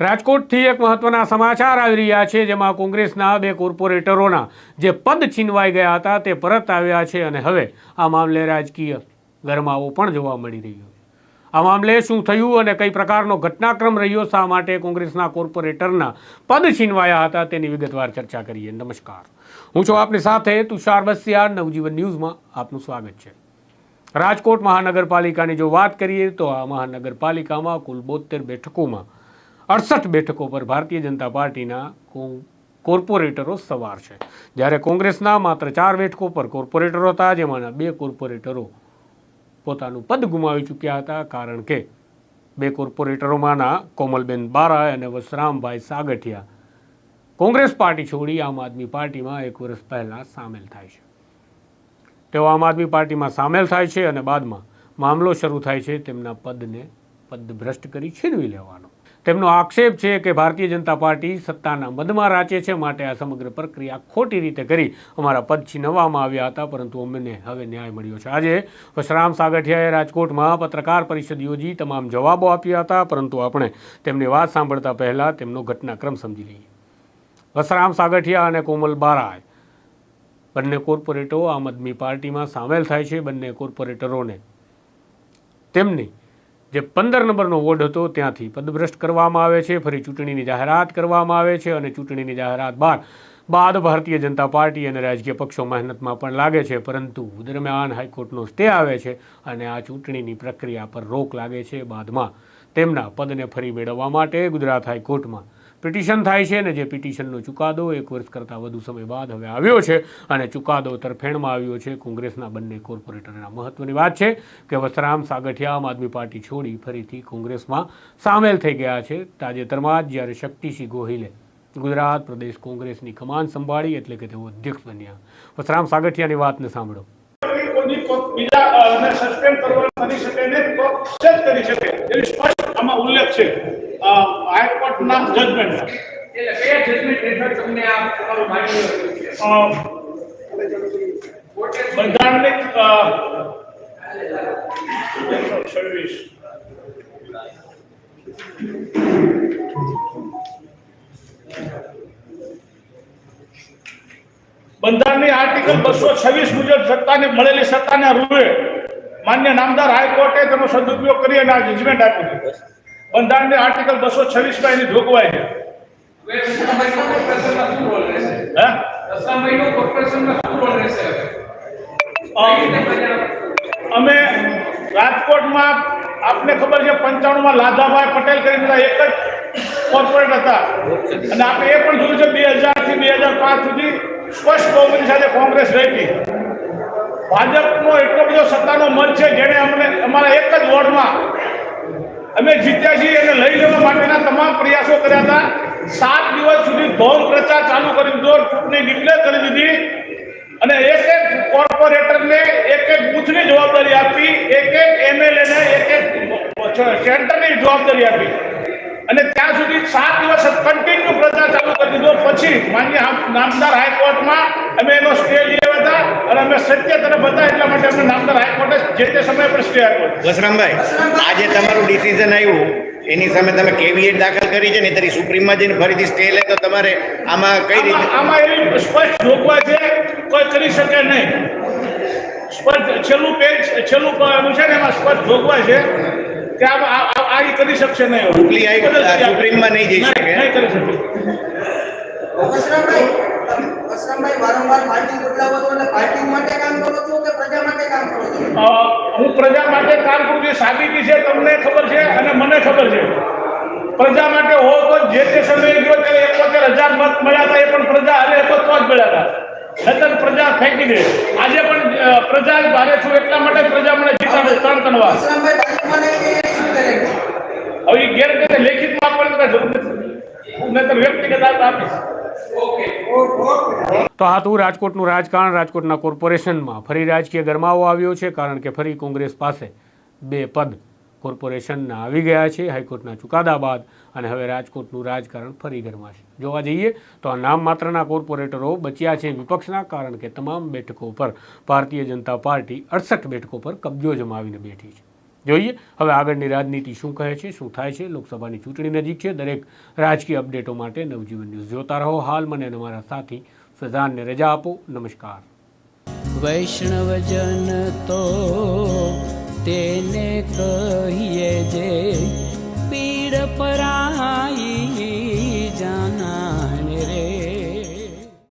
રાજકોટથી એક મહત્વના સમાચાર આવી રહ્યા છે, જેમાં કોંગ્રેસના બે કોર્પોરેટરોના જે પદ છીનવાઈ ગયા હતા તે પરત આવ્યા છે અને હવે આ મામલે રાજકીય ગરમાવો પણ જોવા મળી રહ્યો આ મામલે શું થયું અને કઈ પ્રકારનો ઘટનાક્રમ રહ્યો, શા માટે કોંગ્રેસના કોર્પોરેટરના પદ છીનવાયા હતા તેની વિગતવાર ચર્ચા કરીએ. નમસ્કાર. હું છું આપની સાથે તુષાર બસિયા નવજીવન ન્યૂઝમાં આપનું સ્વાગત છે. રાજકોટ મહાનગરપાલિકાની જો વાત કરીએ તો આ મહાનગરપાલિકામાં કુલ બોતેર બેઠકોમાં અડસઠ બેઠકો પર ભારતીય જનતા પાર્ટીના કોર્પોરેટરો સવાર છે. જ્યારે કોંગ્રેસના માત્ર ચાર બેઠકો પર કોર્પોરેટરો હતા, જેમાંના બે કોર્પોરેટરો પોતાનું પદ ગુમાવી ચૂક્યા હતા, કારણ કે બે કોર્પોરેટરોમાંના કોમલબેન બારા અને વસરામભાઈ સાગઠિયા કોંગ્રેસ પાર્ટી છોડી આમ આદમી પાર્ટીમાં એક વર્ષ પહેલાં સામેલ થાય છે. તેઓ આમ આદમી પાર્ટીમાં સામેલ થાય છે અને બાદમાં મામલો શરૂ થાય છે, તેમના પદને પદભ્રષ્ટ કરી છીનવી લેવાનો. તેમનો આક્ષેપ છે કે ભારતીય જનતા પાર્ટી સત્તાના મદમાં રાચે છે માટે આ સમગ્ર પ્રક્રિયા ખોટી રીતે કરી અમારા પદ છીનવવામાં આવ્યા હતા, પરંતુ અમને હવે ન્યાય મળ્યો છે. આજે વશરામ સાગઠિયાએ રાજકોટમાં પત્રકાર પરિષદ યોજી તમામ જવાબો આપ્યા હતા, પરંતુ આપણે તેમની વાત સાંભળતા પહેલાં તેમનો ઘટનાક્રમ સમજી લઈએ. વશરામ સાગઠિયા અને કોમલ બારાએ બંને કોર્પોરેટરો આમ આદમી પાર્ટીમાં સામેલ થાય છે. બંને કોર્પોરેટરોને તેમની જે પંદર નંબરનો વોર્ડ હતો ત્યાંથી પદભ્રષ્ટ કરવામાં આવે છે, ફરી ચૂંટણીની જાહેરાત કરવામાં આવે છે અને ચૂંટણીની જાહેરાત બાદ બાદ ભારતીય જનતા પાર્ટી અને રાજકીય પક્ષો મહેનતમાં પણ લાગે છે, પરંતુ દરમિયાન હાઈકોર્ટનો સ્ટે આવે છે અને આ ચૂંટણીની પ્રક્રિયા પર રોક લાગે છે. બાદમાં તેમના પદને ફરી મેળવવા માટે ગુજરાત હાઈકોર્ટમાં પિટિશન થાય છે અને જે પિટિશનનો ચુકાદો એક વર્ષ કરતાં વધુ સમય બાદ હવે આવ્યો છે અને ચુકાદો તરફેણમાં આવ્યો છે. કોંગ્રેસના બંને કોર્પોરેટરના મહત્વની વાત છે કે વસરામ સાગઠિયા આમ આદમી પાર્ટી છોડી ફરીથી કોંગ્રેસમાં સામેલ થઈ ગયા છે. તાજેતરમાં જ જ્યારે શક્તિસિંહ ગોહિલે ગુજરાત પ્રદેશ કોંગ્રેસની કમાન સંભાળી એટલે કે તેઓ અધ્યક્ષ બન્યા. વસરામ સાગઠિયાની વાતને સાંભળો. સસ્પેન્ડ કરવા કરી શકે ને કરી શકે, એવી સ્પષ્ટ આમાં ઉલ્લેખ છે. હાઈકોર્ટના જજમેન્ટ એટલે કયા જજમેન્ટ હેઠળ તમને આ તમારું માન્યું એકસો છવ્વીસ બંધારણની આર્ટિકલ બસો છવ્વીસ મુજબ સત્તાને મળેલી સત્તાના રૂપે માન્ય નામદાર હાઈકોર્ટે તેનો સદુપયોગ કરી અને આ જજમેન્ટ આપ્યું. છે બંધારણની આર્ટિકલ બસો છવ્વીસમાં એની જોગવાઈ છે. અમે રાજકોટમાં આપને ખબર છે પંચાણું માં લાધાભાઈ પટેલ કરીને બધા એક જ કોર્પોરેટ હતા. અને આપણે એ પણ જોયું છે બે હજારથી બે હજાર પાંચ સુધી સ્પષ્ટ બહુમતી સાથે કોંગ્રેસ રહી ભાજપનો એટલો બધો સત્તાનો મત છે જેણે અમને અમારા એક જ વોર્ડમાં અમે જીત્યા છીએ એને લઈ જવા માટેના તમામ પ્રયાસો કર્યા હતા. સાત દિવસ સુધી ધોમ પ્રચાર ચાલુ કરી દીધો ચૂંટણી ડિક્લેર કરી દીધી. અને એક એક કોર્પોરેટરને એક એક બુથની જવાબદારી આપી, એક એક એમએલએ ને એક એક સેન્ટરની જવાબદારી આપી. અને ત્યાં સુધી સાત દિવસ કન્ટિન્યુ પ્રચાર ચાલુ કરી દીધો. પછી માન્ય નામદાર હાઈકોર્ટમાં અમે એનો સ્ટે લીધો હતા અને અમે સત્ય તરફ હતા એટલા માટે અમે નામદાર હાઈકોર્ટે જે તે સમય પર સ્ટે આપ્યો વસરામભાઈ આજે તમારું ડિસિઝન આવ્યું. એની સામે તમે કેવીએટ દાખલ કરી છે ને તરી સુપ્રીમમાં જઈને ફરીથી સ્ટે લે તો તમારે આમાં કઈ રીતે? આમાં એવી સ્પષ્ટ જોગવાઈ છે કોઈ કરી શકે નહીં. સ્પષ્ટ છેલ્લું પેજ છેલ્લું છે ને એમાં સ્પષ્ટ જોગવાઈ છે કે આ કરી શકશે નહીં. સુપ્રીમમાં નહીં જઈ શકે. નહીં કરી શકે. વસરામભાઈ વસરામભાઈ વારંવાર પાર્ટી બદલાવો છો એટલે પાર્ટી માટે કામ કરો છો કે પ્રજા માટે કામ કરો છો? હું પ્રજા માટે કામ કરું છું. સાબિતી છે તમને ખબર છે અને મને ખબર છે. પ્રજા માટે હો તો જે તે સમયે ગયો ત્યારે એકોતેર હજાર મત મળ્યા હતા. એ પણ પ્રજા હતો તો જ મળ્યા હતા. નતર પ્રજા ફેંકી દે. આજે પણ પ્રજા ભારે છું એટલા માટે પ્રજા મને જીતાડે ત્રણ ત્રણ વાર હવે ગેરકાયદે લેખિતમાં આપવાની જરૂર નથી હું તો વ્યક્તિગત આપ આપીશ. તો આ હતું રાજકોટનું રાજકારણ રાજકોટના કોર્પોરેશનમાં ફરી રાજકીય ગરમાવો આવ્યો છે, કારણ કે ફરી કોંગ્રેસ પાસે બે પદ કોર્પોરેશનના આવી ગયા છે, હાઈકોર્ટના ચુકાદા બાદ, અને હવે રાજકોટનું રાજકારણ ફરી ગરમાશે. જોવા જઈએ તો આ નામ માત્રના કોર્પોરેટરો બચ્યા છે વિપક્ષના, કારણ કે તમામ બેઠકો પર ભારતીય જનતા પાર્ટી અડસઠ બેઠકો પર કબજો જમાવીને બેઠી છે. જોઈએ. હવે આગળની રાજનીતિ શું કહે છે, શું થાય છે? લોકસભાની ચૂંટણી નજીક છે. દરેક રાજકીય અપડેટો માટે નવજીવન ન્યૂઝ જોતા રહો. હાલ મને અને મારા સાથી ફેઝાનને રજા આપો. નમસ્કાર. વૈષ્ણવજન તો તેને કહીએ